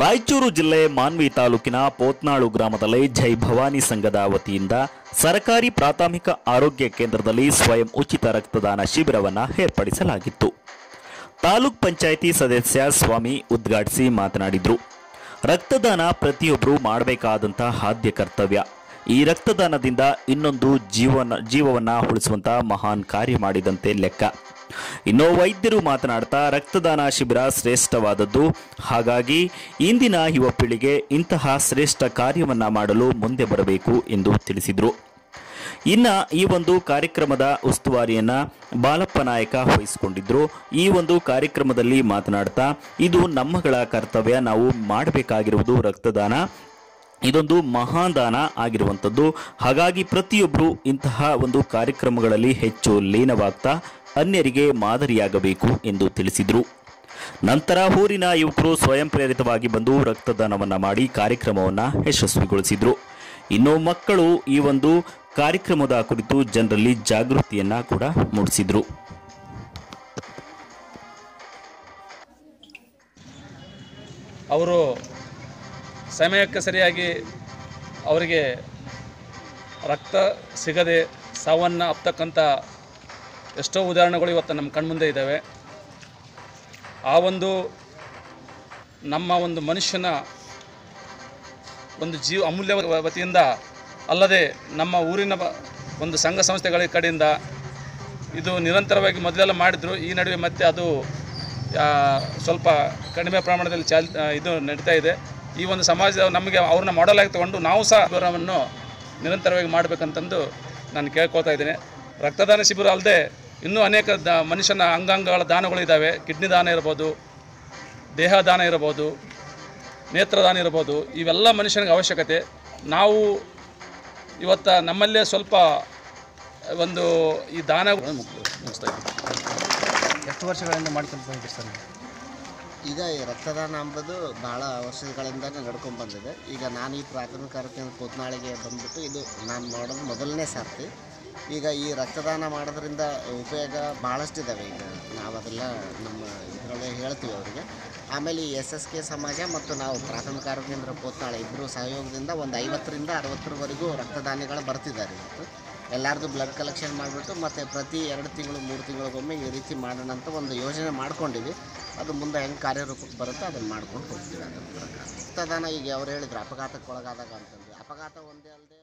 ರಾಯಚೂರು ಜಿಲ್ಲೆ ಮಾನ್ವಿ ತಾಲೂಕಿನ ಪೋತ್ನಾಳು ಗ್ರಾಮದಲ್ಲಿ ಜೈ ಭವಾನಿ ಸಂಘದ ವತಿಯಿಂದ ಸರ್ಕಾರಿ ಪ್ರಾಥಮಿಕ ಆರೋಗ್ಯ ಕೇಂದ್ರದಲ್ಲಿ ಸ್ವಯಂ ಉಚಿತ ರಕ್ತದಾನ ಶಿಬಿರವನ್ನು ಏರ್ಪಡಿಸಲಾಗಿತ್ತು. ತಾಲೂಕ್ ಪಂಚಾಯಿತಿ ಸದಸ್ಯ ಸ್ವಾಮಿ ಉದ್ಘಾಟಿಸಿ ಮಾತನಾಡಿದರು. ರಕ್ತದಾನ ಪ್ರತಿಯೊಬ್ಬರೂ ಮಾಡಬೇಕಾದಂತಹ ಆದ್ಯ ಕರ್ತವ್ಯ. ಈ ರಕ್ತದಾನದಿಂದ ಇನ್ನೊಂದು ಜೀವನ, ಜೀವವನ್ನ ಉಳಿಸುವಂತಹ ಮಹಾನ್ ಕಾರ್ಯ ಮಾಡಿದಂತೆ ಲೆಕ್ಕ. ಇನ್ನು ವೈದ್ಯರು ಮಾತನಾಡ್ತಾ ರಕ್ತದಾನ ಶಿಬಿರ ಶ್ರೇಷ್ಠವಾದದ್ದು. ಹಾಗಾಗಿ ಇಂದಿನ ಯುವ ಪೀಳಿಗೆ ಇಂತಹ ಶ್ರೇಷ್ಠ ಕಾರ್ಯವನ್ನ ಮಾಡಲು ಮುಂದೆ ಬರಬೇಕು ಎಂದು ತಿಳಿಸಿದರು. ಇನ್ನ ಈ ಒಂದು ಕಾರ್ಯಕ್ರಮದ ಉಸ್ತುವಾರಿಯನ್ನ ಬಾಲಪ್ಪ ನಾಯಕ ವಹಿಸಿಕೊಂಡಿದ್ರು. ಈ ಒಂದು ಕಾರ್ಯಕ್ರಮದಲ್ಲಿ ಮಾತನಾಡ್ತಾ, ಇದು ನಮ್ಮಗಳ ಕರ್ತವ್ಯ. ನಾವು ಮಾಡಬೇಕಾಗಿರುವುದು ರಕ್ತದಾನ. ಇದೊಂದು ಮಹಾದಾನ ದಾನ ಆಗಿರುವಂಥದ್ದು. ಹಾಗಾಗಿ ಪ್ರತಿಯೊಬ್ಬರು ಇಂತಹ ಒಂದು ಕಾರ್ಯಕ್ರಮಗಳಲ್ಲಿ ಹೆಚ್ಚು ಲೀನವಾಗ್ತಾ ಅನ್ಯರಿಗೆ ಮಾದರಿಯಾಗಬೇಕು ಎಂದು ತಿಳಿಸಿದರು. ನಂತರ ಊರಿನ ಯುವಕರು ಸ್ವಯಂ ಪ್ರೇರಿತವಾಗಿ ಬಂದು ರಕ್ತದಾನವನ್ನು ಮಾಡಿ ಕಾರ್ಯಕ್ರಮವನ್ನು ಯಶಸ್ವಿಗೊಳಿಸಿದರು. ಇನ್ನು ಮಕ್ಕಳು ಈ ಒಂದು ಕಾರ್ಯಕ್ರಮದ ಕುರಿತು ಜನರಲ್ಲಿ ಜಾಗೃತಿಯನ್ನ ಕೂಡ ಮೂಡಿಸಿದ್ರು. ಅವರು ಸಮಯಕ್ಕೆ ಸರಿಯಾಗಿ ಅವರಿಗೆ ರಕ್ತ ಸಿಗದೆ ಸಾವನ್ನು ಅಪ್ತಕ್ಕಂಥ ಎಷ್ಟೋ ಉದಾಹರಣೆಗಳು ಇವತ್ತು ನಮ್ಮ ಕಣ್ಮುಂದೆ ಇದ್ದಾವೆ. ಆ ಒಂದು ನಮ್ಮ ಒಂದು ಮನುಷ್ಯನ ಒಂದು ಜೀವ ಅಮೂಲ್ಯ ವತಿಯಿಂದ ಅಲ್ಲದೆ ನಮ್ಮ ಊರಿನ ಒಂದು ಸಂಘ ಸಂಸ್ಥೆಗಳ ಕಡೆಯಿಂದ ಇದು ನಿರಂತರವಾಗಿ ಮೊದಲೆಲ್ಲ ಮಾಡಿದ್ರು. ಈ ನಡುವೆ ಮತ್ತೆ ಅದು ಸ್ವಲ್ಪ ಕಡಿಮೆ ಪ್ರಮಾಣದಲ್ಲಿ ಚಾಲ್, ಇದು ನಡೀತಾ ಇದೆ. ಈ ಒಂದು ಸಮಾಜ ನಮಗೆ ಅವ್ರನ್ನ ಮಾಡೆಲ್ ಆಗಿ ತಗೊಂಡು ನಾವು ಸಹ ಶಿಬಿರವನ್ನು ನಿರಂತರವಾಗಿ ಮಾಡಬೇಕಂತಂದು ನಾನು ಕೇಳ್ಕೊತಾ ಇದ್ದೀನಿ. ರಕ್ತದಾನ ಶಿಬಿರ ಅಲ್ಲದೆ ಇನ್ನೂ ಅನೇಕ ಮನುಷ್ಯನ ಅಂಗಾಂಗಗಳ ದಾನಗಳಿದ್ದಾವೆ ಕಿಡ್ನಿ ದಾನ ಇರ್ಬೋದು, ದೇಹ ದಾನ ಇರ್ಬೋದು ನೇತ್ರದಾನ ಇರ್ಬೋದು. ಇವೆಲ್ಲ ಮನುಷ್ಯನಿಗೆ ಅವಶ್ಯಕತೆ. ನಾವು ಇವತ್ತ ನಮ್ಮಲ್ಲೇ ಸ್ವಲ್ಪ ಒಂದು ಈ ದಾನ ಮುಗಿಸ್ತಾ ಇದ್ದೀವಿ. ಎಷ್ಟು ವರ್ಷಗಳಿಂದ ಮಾಡ್ತಾ ಸರ್? ಈಗ ಈ ರಕ್ತದಾನ ಅಂಬೋದು ಭಾಳ ವರ್ಷಗಳಿಂದ ನಡ್ಕೊಂಡು ಬಂದಿದೆ. ಈಗ ನಾನು ಈ ಪ್ರಾಥಮಿಕ ಆರೋಗ್ಯ ಕೂತ್ನಾಳಿಗೆ ಬಂದ್ಬಿಟ್ಟು ಇದು ನಾನು ಮಾಡೋದು ಮೊದಲನೇ ಸರ್ತಿ. ಈಗ ಈ ರಕ್ತದಾನ ಮಾಡೋದ್ರಿಂದ ಉಪಯೋಗ ಭಾಳಷ್ಟಿದ್ದಾವೆ ಈಗ ನಾವು ಅದೆಲ್ಲ ನಮ್ಮ ಇದರೊಳಗೆ ಹೇಳ್ತೀವಿ ಅವರಿಗೆ. ಆಮೇಲೆ ಈ ಎಸ್ ಎಸ್ ಕೆ ಸಮಾಜ ಮತ್ತು ನಾವು ಪ್ರಾಥಮಿಕ ಆರೋಗ್ಯ ಕೇಂದ್ರ ಕೂತ್ನಾಳೆ ಇಬ್ಬರು ಸಹಯೋಗದಿಂದ ಒಂದು ಐವತ್ತರಿಂದ ಅರವತ್ತರವರೆಗೂ ರಕ್ತದಾನಿಗಳು ಬರ್ತಿದ್ದಾರೆ ಇವತ್ತು. ಎಲ್ಲರದು ಬ್ಲಡ್ ಕಲೆಕ್ಷನ್ ಮಾಡಿಬಿಟ್ಟು ಮತ್ತು ಪ್ರತಿ ಎರಡು ತಿಂಗಳು, ಮೂರು ತಿಂಗಳಿಗೊಮ್ಮೆ ಈ ರೀತಿ ಮಾಡೋಣ ಅಂತ ಒಂದು ಯೋಜನೆ ಮಾಡ್ಕೊಂಡಿವಿ. ಅದು ಮುಂದೆ ಹೆಂಗೆ ಕಾರ್ಯರೂಪಕ್ಕೆ ಬರುತ್ತೆ ಅದನ್ನು ಮಾಡ್ಕೊಂಡು ಹೋಗ್ತೀವಿ ಅದ್ರ ಪ್ರಕಾರ. ಈಗ ಅವ್ರು ಹೇಳಿದ್ರು ಅಪಘಾತಕ್ಕೆ ಒಳಗಾದಾಗ ಅಂತಂದು ಅಪಘಾತ ಒಂದೇ ಅಲ್ಲದೆ